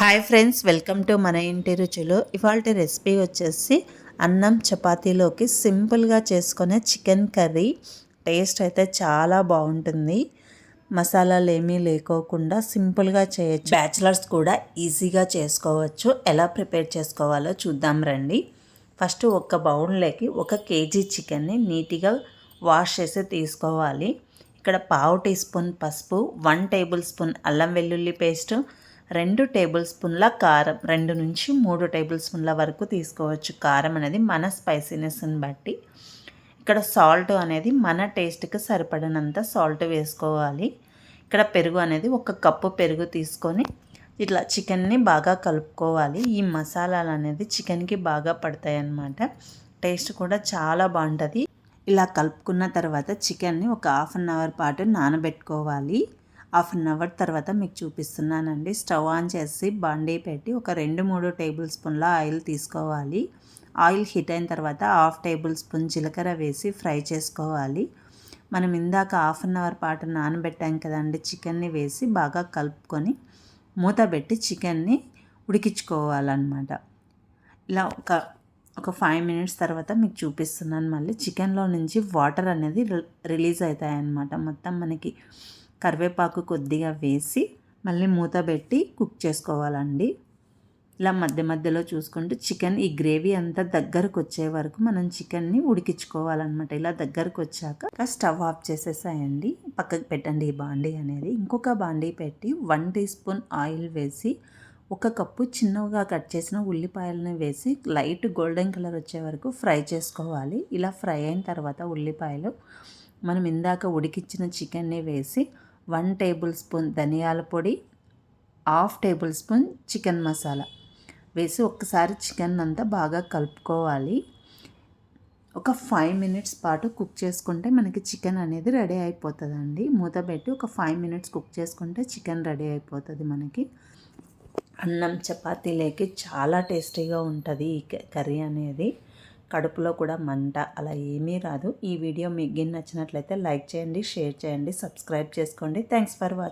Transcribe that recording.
Hi friends welcome to మన ఇంటి రుచులు ఇవాళ రెసిపీ వచ్చేసి అన్నం చపాతీలోకి సింపుల్గా చేసుకునే చికెన్ కర్రీ టేస్ట్ అయితే చాలా బాగుంటుంది. మసాలాలు ఏమీ లేకోకుండా సింపుల్గా చేయొచ్చు. బ్యాచిలర్స్ కూడా ఈజీగా చేసుకోవచ్చు. ఎలా ప్రిపేర్ చేసుకోవాలో చూద్దాం రండి. ఫస్ట్ ఒక బౌల్లోకి ఒక కేజీ చికెన్ని నీట్గా వాష్ చేసి తీసుకోవాలి. ఇక్కడ పావు టీ స్పూన్ పసుపు వన్ టేబుల్ స్పూన్ అల్లం వెల్లుల్లి పేస్ట్ రెండు టేబుల్ స్పూన్ల కారం రెండు నుంచి మూడు టేబుల్ స్పూన్ల వరకు తీసుకోవచ్చు. కారం అనేది మన స్పైసీనెస్ని బట్టి. ఇక్కడ సాల్ట్ అనేది మన టేస్ట్కి సరిపడినంత సాల్ట్ వేసుకోవాలి. ఇక్కడ పెరుగు అనేది ఒక కప్పు పెరుగు తీసుకొని ఇట్లా చికెన్ని బాగా కలుపుకోవాలి. ఈ మసాలాలు అనేది చికెన్కి బాగా పడతాయి అన్నమాట. టేస్ట్ కూడా చాలా బాగుంటుంది. ఇలా కలుపుకున్న తర్వాత చికెన్ని ఒక హాఫ్ అన్ అవర్ పాటు నానబెట్టుకోవాలి. హాఫ్ అన్ అవర్ తర్వాత మీకు చూపిస్తున్నానండి. స్టవ్ ఆన్ చేసి బండి పెట్టి ఒక రెండు మూడు టేబుల్ స్పూన్ల ఆయిల్ తీసుకోవాలి. ఆయిల్ హీట్ అయిన తర్వాత హాఫ్ టేబుల్ స్పూన్ జీలకర్ర వేసి ఫ్రై చేసుకోవాలి. మనం ఇందాక హాఫ్ అన్ అవర్ పాటు నానబెట్టాం కదండి చికెన్ని వేసి బాగా కలుపుకొని మూత పెట్టి చికెన్ని ఉడికించుకోవాలన్నమాట. ఇలా ఒక ఒక ఫైవ్ మినిట్స్ తర్వాత మీకు చూపిస్తున్నాను మళ్ళీ. చికెన్లో నుంచి వాటర్ అనేది రిలీజ్ అవుతాయన్నమాట. మొత్తం మనకి కరివేపాకు కొద్దిగా వేసి మళ్ళీ మూత పెట్టి కుక్ చేసుకోవాలండి. ఇలా మధ్య మధ్యలో చూసుకుంటూ చికెన్ ఈ గ్రేవీ అంతా దగ్గరకు వచ్చే వరకు మనం చికెన్ని ఉడికించుకోవాలన్నమాట. ఇలా దగ్గరకు వచ్చాక స్టవ్ ఆఫ్ చేసేసాయండి. పక్కకు పెట్టండి ఈ బాండీ అనేది. ఇంకొక బాండీ పెట్టి వన్ టీ స్పూన్ ఆయిల్ వేసి ఒక కప్పు చిన్నగా కట్ చేసిన ఉల్లిపాయలని వేసి లైట్ గోల్డెన్ కలర్ వచ్చే వరకు ఫ్రై చేసుకోవాలి. ఇలా ఫ్రై అయిన తర్వాత ఉల్లిపాయలు మనం ఇందాక ఉడికించిన చికెన్ని వేసి వన్ టేబుల్ స్పూన్ ధనియాల పొడి half tablespoon chicken masala. వేసి ఒక్కసారి చికెన్ అంతా బాగా కలుపుకోవాలి. ఒక ఫైవ్ మినిట్స్ పాటు కుక్ చేసుకుంటే మనకి చికెన్ అనేది రెడీ అయిపోతుందండి. మూత పెట్టి ఒక ఫైవ్ మినిట్స్ కుక్ చేసుకుంటే చికెన్ రెడీ అయిపోతుంది మనకి. అన్నం చపాతీలోకి చాలా టేస్టీగా ఉంటుంది ఈ కర్రీ అనేది. కడుపులో కూడా మంట అలా ఏమీ రాదు. ఈ వీడియో మీకు నచ్చినట్లయితే లైక్ చేయండి షేర్ చేయండి సబ్స్క్రైబ్ చేసుకోండి. Thanks for watching